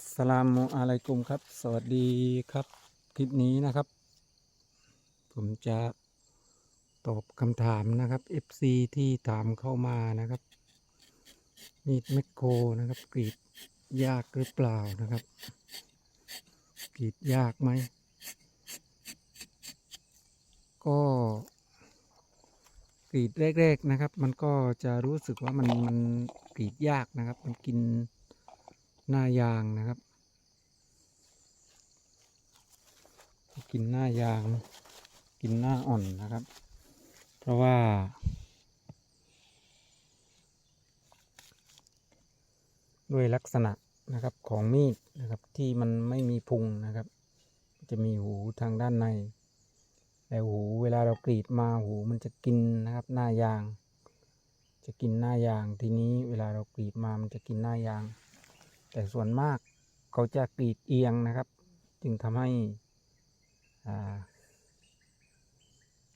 อัสสลามุอะลัยกุมครับ สวัสดีครับ คลิปนี้นะครับ ผมจะตอบคำถามนะครับ FC ที่ถามเข้ามานะครับมีดแมคโครนะครับกรีดยากหรือเปล่านะครับ กรีดยากไหม ก็กรีดแรก ๆนะครับ มันก็จะรู้สึกว่ามันมันกรีดยากนะครับ มันกิน หน้ายางนะครับ กินหน้ายาง กินหน้าอ่อนนะครับ เพราะว่า ด้วยลักษณะนะครับของมีดนะครับที่มันไม่มีพุงนะครับ จะมีหูทางด้านในแต่หูเวลาเรากรีดมาหูมันจะกินนะครับหน้ายาง จะกินหน้ายางทีนี้เวลาเรากรีดมามันจะกินหน้ายาง แต่ส่วนมากเขาจะกรีดเอียงนะครับ จึงทำให้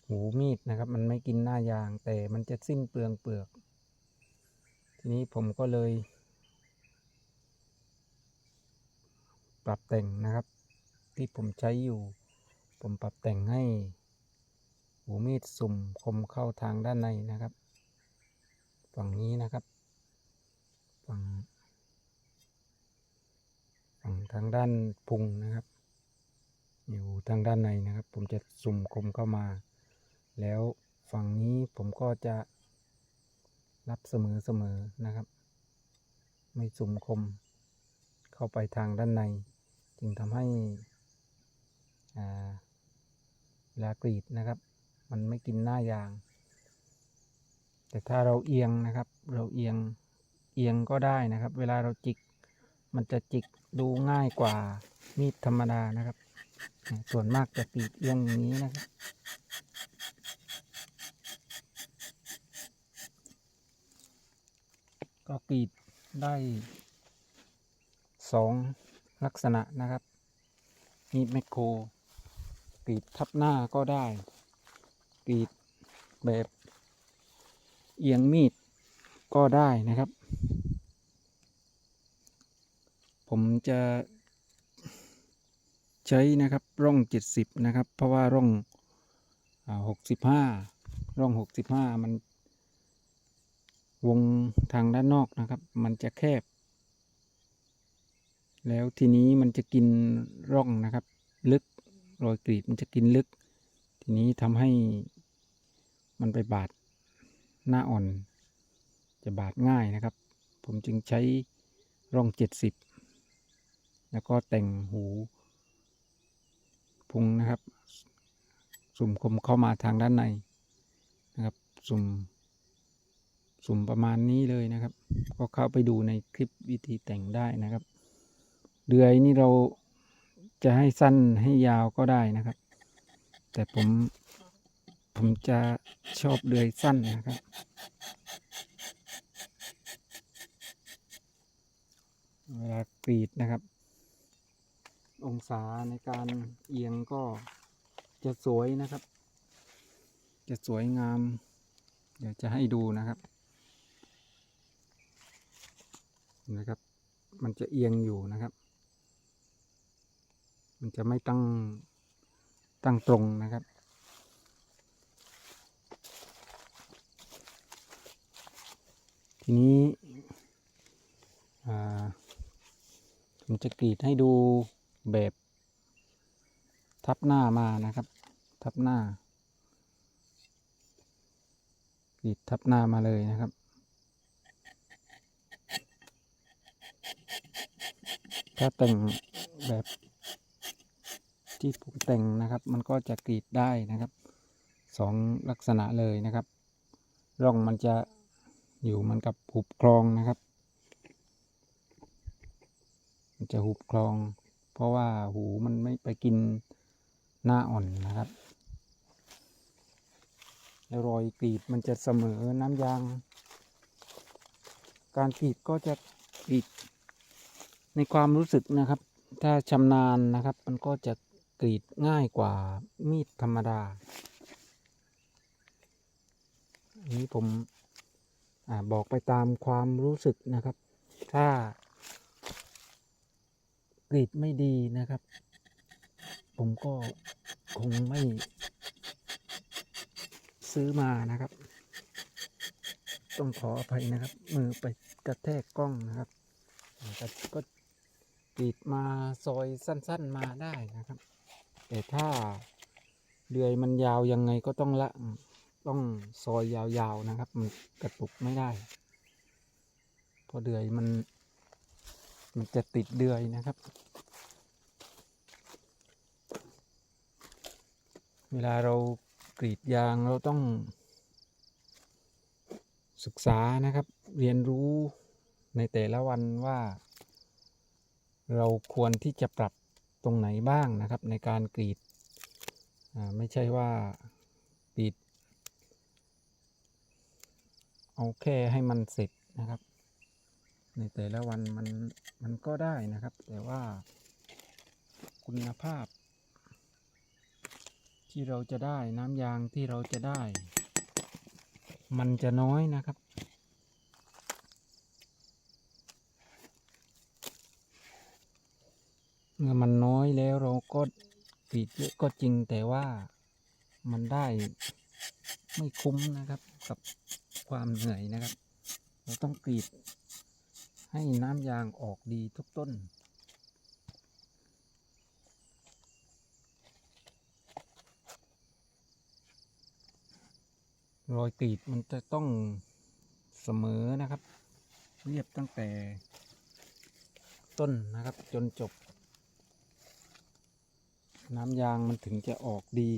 หูมีดนะครับ มันไม่กินหน้ายาง แต่มันจะสิ้นเปลืองเปลือก ทีนี้ผมก็เลย ปรับแต่งนะครับ ที่ผมใช้อยู่ ผมปรับแต่งให้ หูมีดสุ่มคมเข้าทางด้านในนะครับ ฝั่งนี้นะครับ ฝั่ง ทางด้านพุงนะครับ อยู่ทางด้านในนะครับ ผมจะสุ่มคมเข้ามา แล้วฝั่งนี้ผมก็จะรับเสมอเสมอนะครับ ไม่สุ่มคมเข้าไปทางด้านใน จึงทำให้เวลากรีดนะครับ มันไม่กินหน้ายาง แต่ถ้าเราเอียงนะครับ เราเอียงเอียงก็ได้นะครับ เวลาเราจิก มันจะจิกดูง่ายกว่ามีดธรรมดานะครับ ส่วนมากจะกรีดเอียงอย่างนี้นะครับก็กรีดได้สองลักษณะนะครับ มีดแมคโครกรีดทับหน้าก็ได้กรีดแบบเอียงมีดก็ได้นะครับ ผมจะใช้นะครับร่อง 70 นะครับ เพราะว่าร่องหกสิบห้าร่อง 65 มัน วงทางด้านนอกนะครับ มันจะแคบ แล้วทีนี้มันจะกินร่องนะครับ ลึกรอยกรีดมันจะกินลึก ทีนี้ทำให้มันไปบาดหน้าอ่อน จะบาดง่ายนะครับ ผมจึงใช้ร่อง 70 แล้วก็แต่งหูพุงนะครับ สุ่มคมเข้ามาทางด้านในนะครับ สุ่มสุ่มประมาณนี้เลยนะครับ ก็เข้าไปดูในคลิปวิธีแต่งได้นะครับเดือยนี่เราจะให้สั้นให้ยาวก็ได้นะครับ แต่ผมผมจะชอบเดือยสั้นนะครับ เวลากรีดนะครับ องศาในการเอียงก็จะสวยนะครับ จะสวยงาม เดี๋ยวจะให้ดูนะครับนะครับ มันจะเอียงอยู่นะครับ มันจะไม่ตั้งตั้งตรงนะครับ ทีนี้อ่าผมจะกรีดให้ดู แบบ ทับหน้ามานะครับ ทับหน้ากรีดทับหน้ามาเลยนะครับ ถ้าแต่งแบบที่ผมแต่งนะครับ มันก็จะกรีดได้นะครับสองลักษณะเลยนะครับร่องมันจะอยู่มันกับหุบคลองนะครับ มันจะหุบคลอง เพราะว่าหูมันไม่ไปกินหน้าอ่อนนะครับแล้วรอยกรีดมันจะเสมอน้ำยาง การกรีดก็จะกรีดในความรู้สึกนะครับ ถ้าชำนาญนะครับ มันก็จะกรีดง่ายกว่ามีดธรรมดา อันนี้ผมอบอกไปตามความรู้สึกนะครับ ถ้า รีดไม่ดีนะครับ ผมก็คงไม่ ซื้อมานะครับ ต้องขออภัยนะครับ มือไปกระแทกกล้องนะครับก็กรีดมาซอยสั้น ๆมาได้นะครับ แต่ถ้าเดือยมันยาวยังไงก็ต้องละต้องซอยยาวๆนะครับ มันกระตุกไม่ได้พราะเดือยมัน มันจะติดเดือยนะครับ เวลาเรากรีดยางเราต้อง ศึกษานะครับ เรียนรู้ในแต่ละวันว่า เราควรที่จะปรับตรงไหนบ้างนะครับ ในการกรีดไม่ใช่ว่ากรีดเอาแค่ให้มันเสร็จนะครับ ในแต่ละวันมันมันก็ได้นะครับ แต่ว่าคุณภาพ ที่เราจะได้น้ำยางที่เราจะได้ มันจะน้อยนะครับเมื่อมันน้อยแล้วเราก็กรีดเยอะก็จริงแต่ว่ามันได้ไม่คุ้มนะครับกับความเหนื่อยนะครับ เราต้องกรีด ให้น้ำยางออกดีทุกต้น รอยกรีดมันจะต้องเสมอนะครับ เรียบตั้งแต่ต้นนะครับจนจบ น้ำยางมันถึงจะออกดี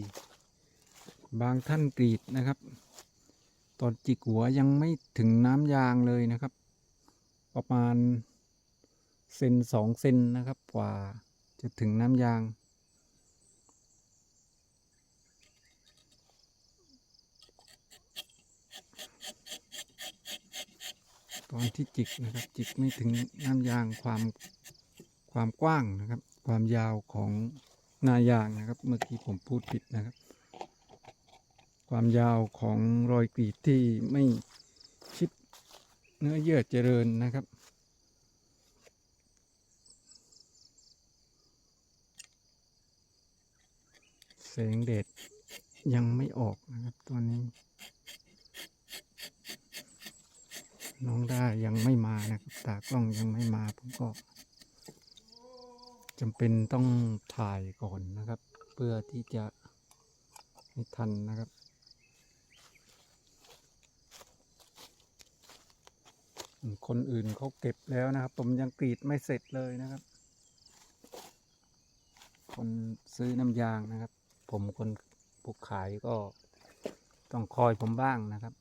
บางท่านกรีดนะครับ ตอนจิกหัวยังไม่ถึงน้ำยางเลยนะครับ ประมาณเซนสองเซนนะครับกว่าจะถึงน้ำยาง ตอนที่จิกนะครับจิกไม่ถึงน้ำยางความความกว้างนะครับ ความยาวของนายางนะครับ เมื่อกี้ผมพูดผิดนะครับ ความยาวของรอยกรีดที่ไม่ เนื้อเยื่อเจริญนะครับ แสงแดดยังไม่ออกนะครับตัวนี้ น้องได้ยังไม่มานะครับ ตากล้องยังไม่มาผมก็จำเป็นต้องถ่ายก่อนนะครับ เพื่อที่จะให้ทันนะครับ คนอื่นเขาเก็บแล้วนะครับ ผมยังกรีดไม่เสร็จเลยนะครับ คนซื้อน้ำยางนะครับ ผมคนผู้ขายก็ต้องคอยผมบ้างนะครับ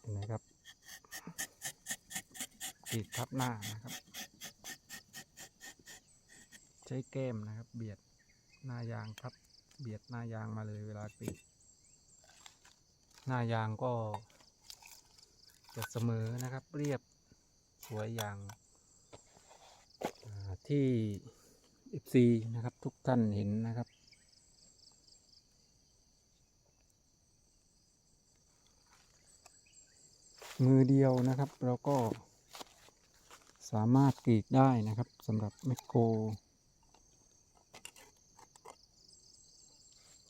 เห็นไหมครับกรีดทับหน้านะครับ ใช้แก้มนะครับ เบียดหน้ายางทับ เบียดหน้ายางมาเลยเวลากรีดหน้ายางก็จะเสมอนะครับ เรียบสวยอย่างอ่าที่ FC นะครับทุกท่านเห็นนะครับ มือเดียวนะครับเราก็สามารถกรีดได้นะครับสำหรับแมคโคร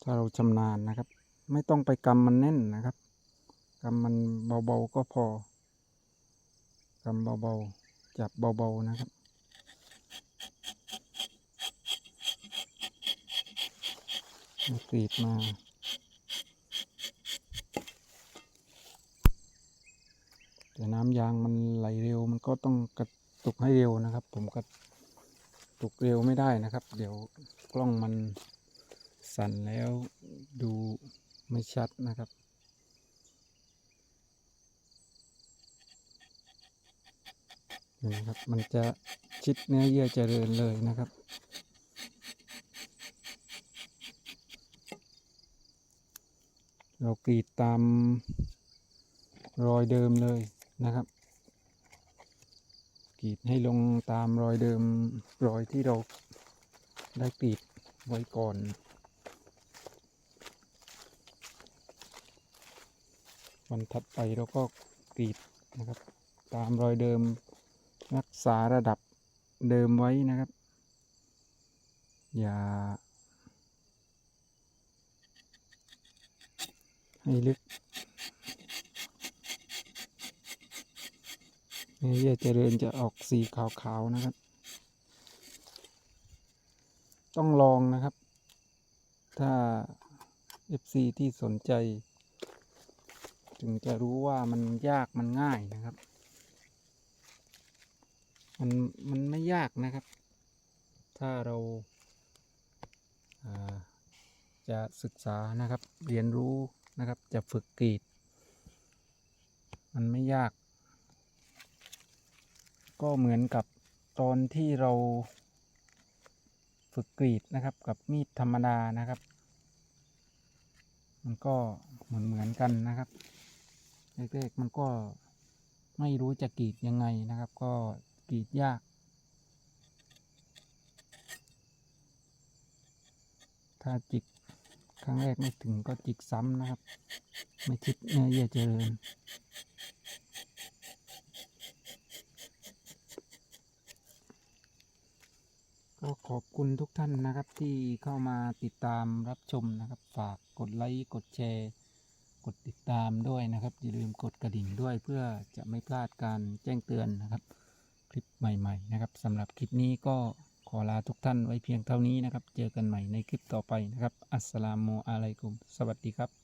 ถ้าเราชำนาญนะครับ ไม่ต้องไปกำมันแน่นนะครับกำมันเบาๆก็พอกำเบาๆจับเบาๆนะครับ กรีดมาแต่น้ำยางมันไหลเร็วมันก็ต้องกระตุกให้เร็วนะครับ ผมก็ตุกเร็วไม่ได้นะครับ เดี๋ยวกล้องมัน สั่นแล้วดูไม่ชัดนะครับนไหมครับ มันจะชิดเนื้อเยื่อเจริญเลยนะครับ เรากรีดตามรอยเดิมเลยนะครับกรีดให้ลงตามรอยเดิมรอยที่เราได้กรีดไว้ก่อน วันถัดไปเราก็กรีดนะครับ ตามรอยเดิมรักษาระดับเดิมไว้นะครับ อย่า ให้ลึกเนื้อเยื่อเจริญจะออกสีขาวๆนะครับ ต้องลองนะครับ ถ้า FC ที่สนใจ ถึงจะรู้ว่ามันยากมันง่ายนะครับ มันมันไม่ยากนะครับ ถ้าเราาจะศึกษานะครับ เรียนรู้นะครับ จะฝึกกรีด มันไม่ยาก ก็เหมือนกับตอนที่เราฝึกกรีดนะครับกับมีดธรรมดานะครับ มันก็เหมือนเหมือนกันนะครับ แรกๆมันก็ไม่รู้จะกรีดยังไงนะครับ ก็กรีดยากถ้าจิกครั้งแรกไม่ถึงก็จิกซ้ำนะครับ ไม่คิดเนื้อเยื่อเจริญ ก็ขอบคุณทุกท่านนะครับที่เข้ามาติดตามรับชมนะครับ ฝากกดไลค์ กดแชร์ กดติดตามด้วยนะครับ อย่าลืมกดกระดิ่งด้วยเพื่อจะไม่พลาดการแจ้งเตือนนะครับ คลิปใหม่ ๆ นะครับสำหรับคลิปนี้ก็ขอลาทุกท่านไว้เพียงเท่านี้นะครับ เจอกันใหม่ในคลิปต่อไปนะครับ อัสสลามุอะลัยกุม สวัสดีครับ